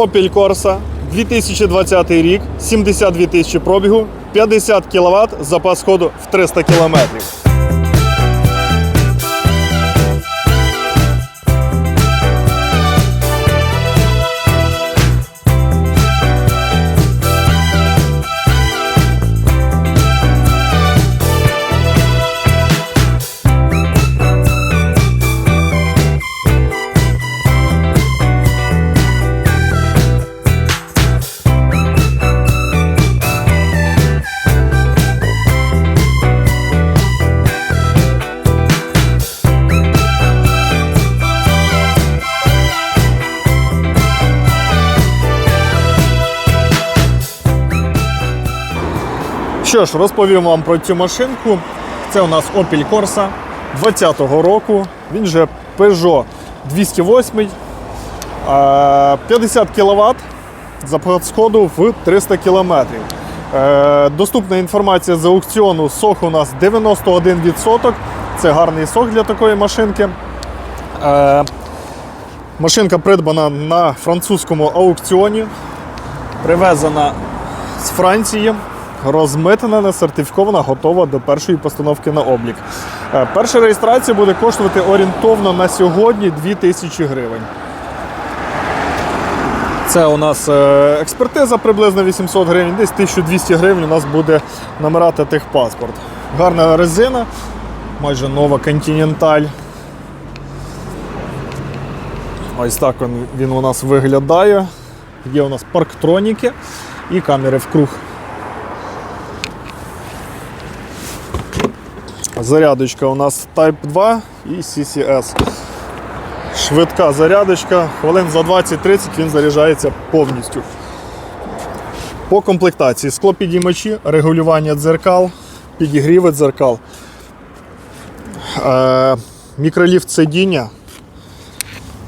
Opel Corsa, 2020 рік, 72 тисячі пробігу, 50 кВт, запас ходу в 300 км. Що ж, розповім вам про цю машинку. Це у нас Opel Corsa 20-го року. Він же Peugeot 208, е, 50 кВт, запас сходу в 300 км. Е, Доступна інформація з аукціону сох у нас 91%. Це гарний сох для такої машинки. Е, Машинка придбана на французькому аукціоні, привезена з Франції, розмитнена, сертифікована, готова до першої постановки на облік. Е, Перша реєстрація буде коштувати орієнтовно на сьогодні 2000 гривень. Це у нас е, експертиза приблизно 800 гривень, десь 1200 гривень у нас буде номера та техпаспорт. Гарна резина, майже нова Continental. Ось так він, у нас виглядає. Є у нас парктроніки і камери вкруг. Зарядочка у нас Type 2 і CCS. Швидка зарядочка, хвилин за 20-30 він заряджається повністю. По комплектації склопідіймачі, регулювання дзеркал, підігріви дзеркал, е, мікроліфт сидіння,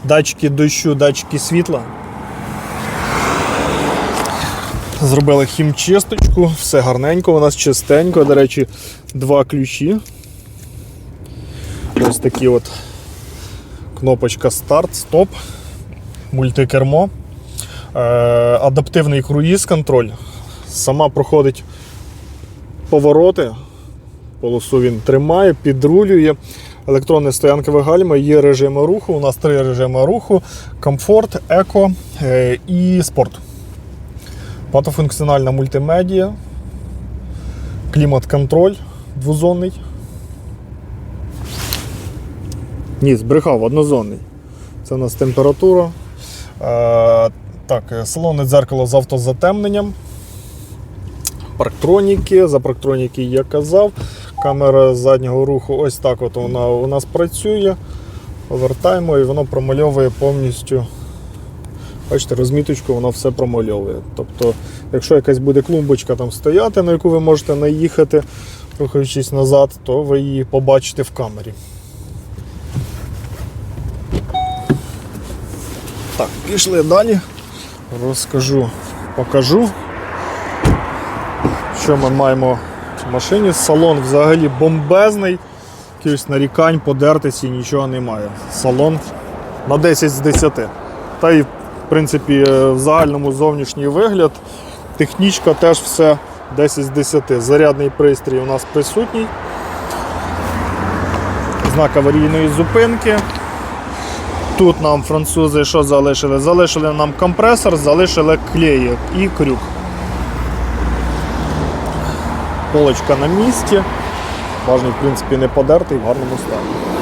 датчики дощу, датчики світла. Зробили хімчисточку, все гарненько, у нас чистенько. До речі, два ключі. Ось такі от кнопочка старт, стоп, мультикермо, е, адаптивний круїз контроль. Сама проходить повороти. Полосу він тримає, підрулює. Електронне стоянкове гальма, є режими руху. У нас три режими руху: комфорт, еко е, і спорт. Багатофункціональна мультимедіа, клімат-контроль двозонний. Ні, збрехав, однозонний. Це у нас температура. Е, так, салонне дзеркало з автозатемненням. Парктроніки. За парктроніки я казав. Камера заднього руху ось так от вона у нас працює. Повертаємо і воно промальовує повністю. Бачите, розміточку воно все промальовує. Тобто, якщо якась буде клумбочка там стояти, на яку ви можете наїхати, рухаючись назад, то ви її побачите в камері. Так, пішли далі. Розкажу, покажу, що ми маємо в машині. Салон взагалі бомбезний, якихось нарікань, подертися нічого немає. Салон на 10 з 10. Та й, в принципі, е, в загальному зовнішній вигляд. Технічка теж все 10 з 10. Зарядний пристрій у нас присутній. Знак аварійної зупинки. Тут нам французи що залишили? Залишили нам компресор, залишили клеєк і крюк. Полочка на місці. Важний, в принципі, не подертий, в гарному стані.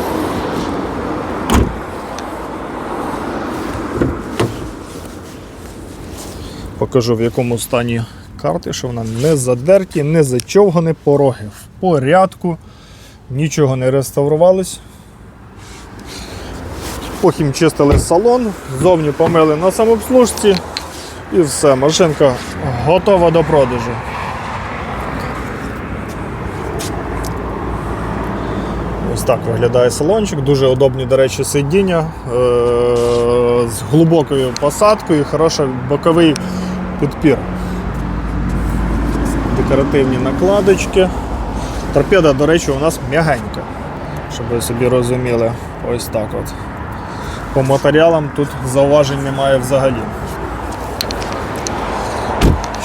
Покажу в якому стані карти, що вона не задерті, не зачовгані, пороги в порядку, нічого не реставрувалось. Потім чистили салон, ззовні помили на самообслужці і все, машинка готова до продажу. Ось так виглядає салончик, дуже удобні, до речі, сидіння е- з глибокою посадкою, хороший боковий підпір. Декоративні накладочки. Торпеда, до речі, у нас м'ягенька, щоб ви собі розуміли. Ось так от. По матеріалам тут зауважень немає взагалі.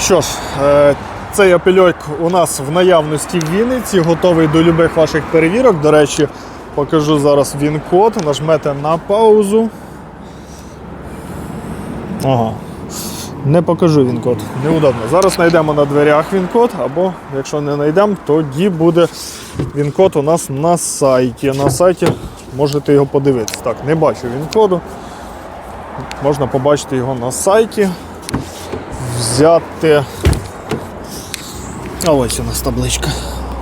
Що ж, е, цей апельойк у нас в наявності в Вінниці, готовий до любих ваших перевірок. До речі, покажу зараз він-код, нажмете на паузу. Ага. Не покажу він-код, неудобно. Зараз знайдемо на дверях він-код, або якщо не знайдемо, тоді буде він-код у нас на сайті. На сайті можете його подивитися. Так, не бачу він-коду. Можна побачити його на сайті. Взяти. А ось у нас табличка.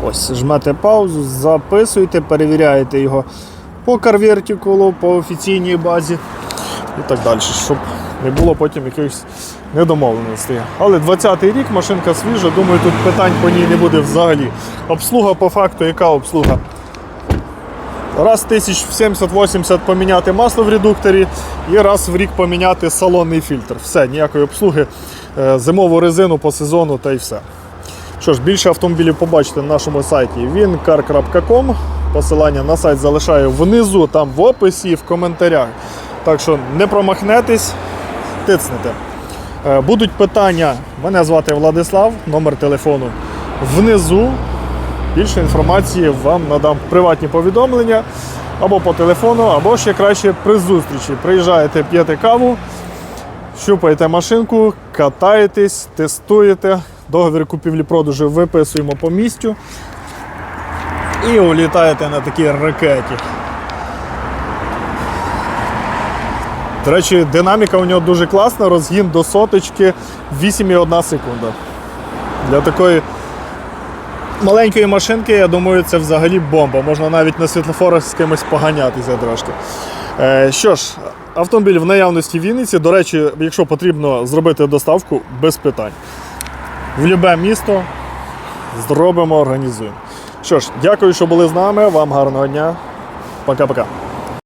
Ось, жмете паузу, записуєте, перевіряєте його по карвертикулу, по офіційній базі і так далі, щоб не було потім якихось недомовленостей. Але 20-й рік машинка свіжа, думаю, тут питань по ній не буде взагалі. Обслуга по факту, яка обслуга? Раз в тисяч в 70-80 поміняти масло в редукторі і раз в рік поміняти салонний фільтр. Все, ніякої обслуги, Е, зимову резину по сезону та й все. Що ж, більше автомобілів побачите на нашому сайті wincar.com. Посилання на сайт залишаю внизу, там в описі в коментарях. Так що не промахнетесь, тицнете. Е, Будуть питання. Мене звати Владислав, номер телефону внизу. Більше інформації вам надам приватні повідомлення або по телефону, або ще краще при зустрічі. Приїжджаєте, п'єте каву, щупаєте машинку, катаєтесь, тестуєте. Договір купівлі-продажу виписуємо по місцю і улітаєте на такій ракеті. До речі, динаміка у нього дуже класна, розгін до соточки 8,1 секунда. Для такої маленької машинки, я думаю, це взагалі бомба. Можна навіть на світлофорах з кимось поганятися трошки. Е, що ж, автомобіль в наявності в Вінниці. До речі, якщо потрібно зробити доставку, без питань. В любе місто зробимо, організуємо. Що ж, дякую, що були з нами. Вам гарного дня. Пока-пока.